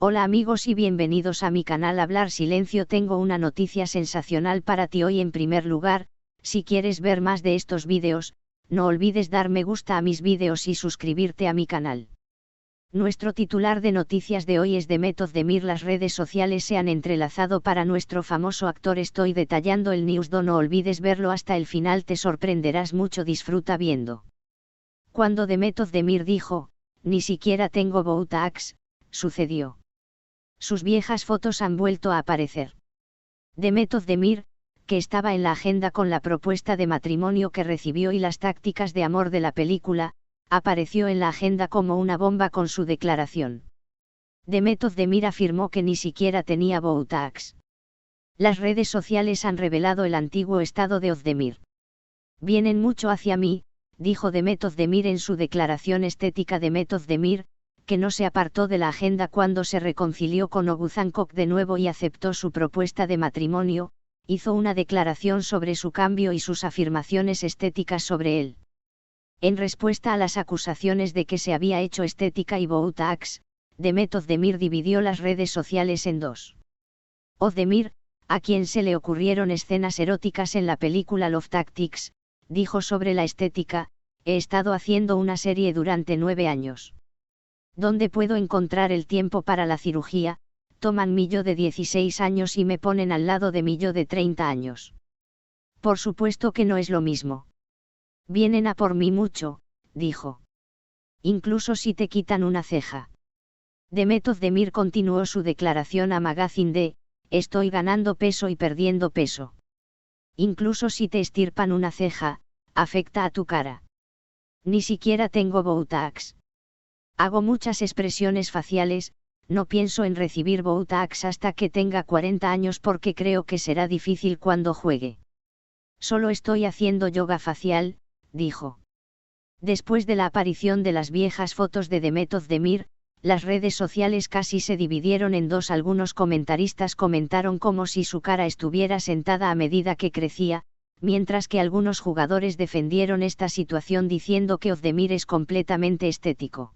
Hola amigos y bienvenidos a mi canal Hablar Silencio. Tengo una noticia sensacional para ti hoy en primer lugar, si quieres ver más de estos vídeos, no olvides dar me gusta a mis vídeos y suscribirte a mi canal. Nuestro titular de noticias de hoy es de Method de Mir. Las redes sociales se han entrelazado para nuestro famoso actor. Estoy detallando el news. No olvides verlo hasta el final. Te sorprenderás mucho. Disfruta viendo. Cuando de Method de Mir dijo, ni siquiera tengo Botox, sucedió. Sus viejas fotos han vuelto a aparecer. De Method de Mir, que estaba en la agenda con la propuesta de matrimonio que recibió y las tácticas de amor de la película, apareció en la agenda como una bomba con su declaración. Demetov Demir afirmó que ni siquiera tenía Botox. Las redes sociales han revelado el antiguo estado de Ozdemir. Vienen mucho hacia mí, dijo Demetov Demir en su declaración estética Demetov Demir, que no se apartó de la agenda cuando se reconcilió con Oguzankok de nuevo y aceptó su propuesta de matrimonio, hizo una declaración sobre su cambio y sus afirmaciones estéticas sobre él. En respuesta a las acusaciones de que se había hecho estética y Botox, Demet Demir dividió las redes sociales en dos. Ozdemir, a quien se le ocurrieron escenas eróticas en la película Love Tactics, dijo sobre la estética, he estado haciendo una serie durante nueve años. ¿Dónde puedo encontrar el tiempo para la cirugía? Toman mi yo de 16 años y me ponen al lado de mi yo de 30 años. Por supuesto que no es lo mismo. Vienen a por mí mucho, dijo. Incluso si te quitan una ceja. Demetov Demir continuó su declaración a Magazine de, estoy ganando peso y perdiendo peso. Incluso si te estirpan una ceja, afecta a tu cara. Ni siquiera tengo Botox. Hago muchas expresiones faciales, no pienso en recibir Botox hasta que tenga 40 años porque creo que será difícil cuando juegue. Solo estoy haciendo yoga facial, dijo. Después de la aparición de las viejas fotos de Demetov Demir, las redes sociales casi se dividieron en dos. Algunos comentaristas comentaron como si su cara estuviera sentada a medida que crecía, mientras que algunos jugadores defendieron esta situación diciendo que Ozdemir es completamente estético.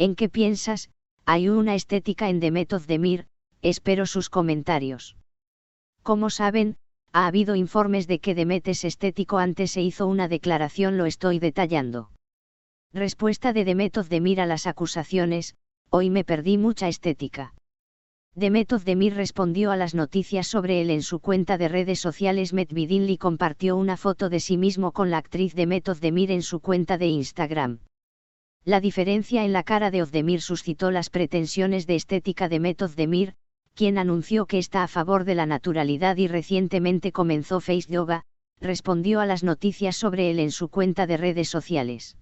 ¿En qué piensas? Hay una estética en Demetov Demir, espero sus comentarios. Como saben, ha habido informes de que Demet es estético antes se hizo una declaración lo estoy detallando. Respuesta de Demetov Demir a las acusaciones, hoy me perdí mucha estética. Demetov Demir respondió a las noticias sobre él en su cuenta de redes sociales Medvidinli compartió una foto de sí mismo con la actriz Demetov Demir en su cuenta de Instagram. La diferencia en la cara de Ozdemir suscitó las pretensiones de estética de Metod Demir, quien anunció que está a favor de la naturalidad y recientemente comenzó Face Yoga, respondió a las noticias sobre él en su cuenta de redes sociales.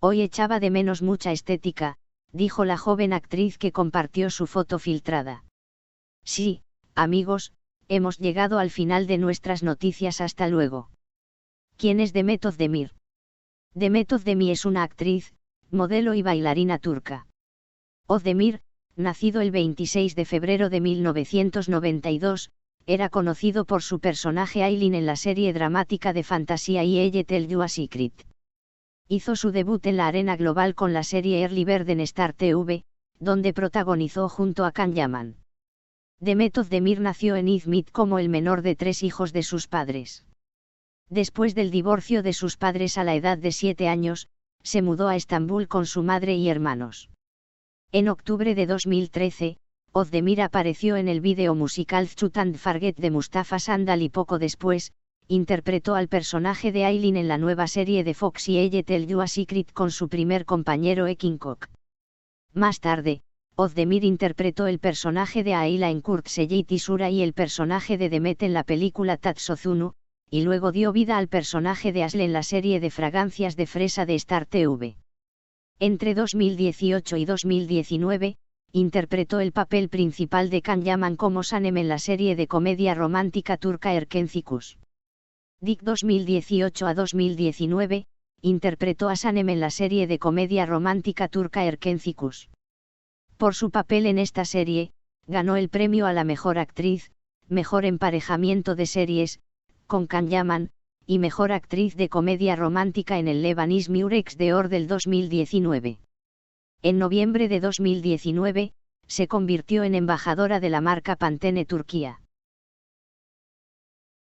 Hoy echaba de menos mucha estética, dijo la joven actriz que compartió su foto filtrada. Sí, amigos, hemos llegado al final de nuestras noticias hasta luego. ¿Quién es Demetov Demir? Demetov Demir es una actriz, modelo y bailarina turca. Ozdemir, nacido el 26 de febrero de 1992, era conocido por su personaje Aileen en la serie dramática de fantasía y Elle Tell You a Secret. Hizo su debut en la arena global con la serie Early Bird en Star TV, donde protagonizó junto a Kan Yaman. Demet Ozdemir nació en Izmit como el menor de tres hijos de sus padres. Después del divorcio de sus padres a la edad de siete años, se mudó a Estambul con su madre y hermanos. En octubre de 2013, Ozdemir apareció en el vídeo musical Chut and Forget de Mustafa Sandal y poco después, interpretó al personaje de Aileen en la nueva serie de Fox y Elle Tell You a Secret con su primer compañero Ekin Kok. Más tarde, Ozdemir interpretó el personaje de Aila en Kurt Tisura y el personaje de Demet en la película Tatsozunu, y luego dio vida al personaje de Asle en la serie de fragancias de fresa de Star TV. Entre 2018 y 2019, interpretó el papel principal de Kan Yaman como Sanem en la serie de comedia romántica turca Erkencikus. Dick 2018 a 2019, interpretó a Sanem en la serie de comedia romántica turca Erkencikus. Por su papel en esta serie, ganó el premio a la mejor actriz, mejor emparejamiento de series, con Can Yaman, y Mejor Actriz de Comedia Romántica en el Lebanese Murex de Or del 2019. En noviembre de 2019, se convirtió en embajadora de la marca Pantene Turquía.